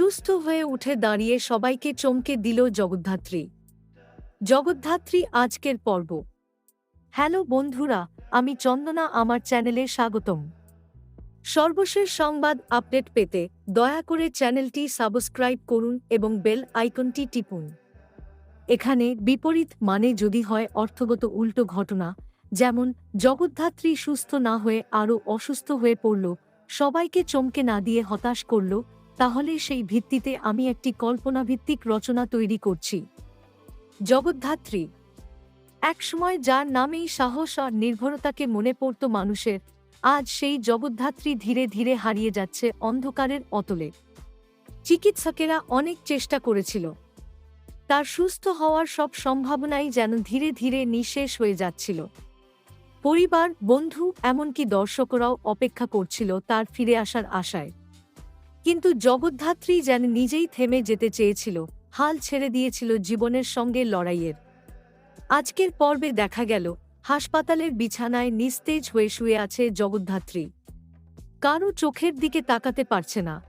সুস্থ হয়ে উঠে দাঁড়িয়ে সবাইকে চমকে দিল জগদ্ধাত্রী। জগদ্ধাত্রী, আজকের পর্ব। হ্যালো বন্ধুরা, আমি চন্দনা, আমার চ্যানেলে স্বাগতম। সর্বশেষ সংবাদ আপডেট পেতে দয়া করে চ্যানেলটি সাবস্ক্রাইব করুন এবং বেল আইকনটি টিপুন। এখানে বিপরীত মানে যদি হয় অর্থগত উল্টো ঘটনা, যেমন জগদ্ধাত্রী সুস্থ না হয়ে আরও অসুস্থ হয়ে পড়ল, সবাইকে চমকে না দিয়ে হতাশ করল তাহলে সেই ভিত্তিতে আমি একটি কল্পনাভিত্তিক রচনা তৈরি করছি। জগদ্ধাত্রী। একসময় যার নামেই সাহস আর নির্ভরতাকে মনে পড়ত মানুষের, আজ সেই জগদ্ধাত্রী ধীরে ধীরে হারিয়ে যাচ্ছে অন্ধকারের অতলে। চিকিৎসকেরা অনেক চেষ্টা করেছিল। তার সুস্থ হওয়ার সব সম্ভাবনাই যেন ধীরে ধীরে নিঃশেষ হয়ে যাচ্ছিল। পরিবার, বন্ধু, এমনকি দর্শকরাও অপেক্ষা করছিল তার ফিরে আসার আশায়। কিন্তু জগদ্ধাত্রী যেন নিজেই থেমে যেতে চেয়েছিল, হাল ছেড়ে দিয়েছিল জীবনের সঙ্গে লড়াইয়ের। আজকের পর্বে দেখা গেল, হাসপাতালের বিছানায় নিস্তেজ হয়ে শুয়ে আছে জগদ্ধাত্রী। কারও চোখের দিকে তাকাতে পারছে না।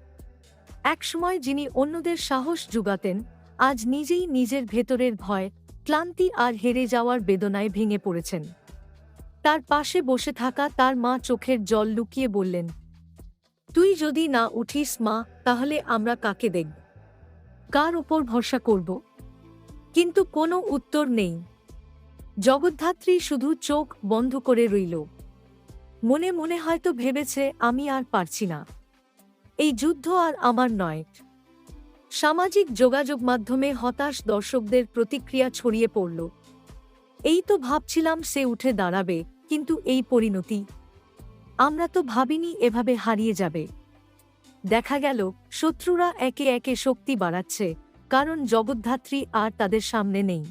একসময় যিনি অন্যদের সাহস জুগাতেন আজ নিজেই নিজের ভেতরের ভয়, ক্লান্তি আর হেরে যাওয়ার বেদনায় ভেঙে পড়েছেন। তার পাশে বসে থাকা তার মা চোখের জল লুকিয়ে বললেন তুই যদি না উঠিস মা, তাহলে আমরা কাকে দেখব? কার ওপর ভরসা করব? কিন্তু কোনো উত্তর নেই। জগদ্ধাত্রী শুধু চোখ বন্ধ করে রইল। মনে মনে হয়তো ভেবেছে, আমি আর পারছি না। এই যুদ্ধ আর আমার নয়। সামাজিক যোগাযোগ মাধ্যমে হতাশ দর্শকদের প্রতিক্রিয়া ছড়িয়ে পড়ল। এই তো ভাবছিলাম সে উঠে দাঁড়াবে, কিন্তু এই পরিণতি আমরা তো ভাবিনি এভাবে হারিয়ে যাবে। দেখা গেল, শত্রুরা একে একে শক্তি বাড়াচ্ছে, কারণ জগদ্ধাত্রী আর তাদের সামনে নেই।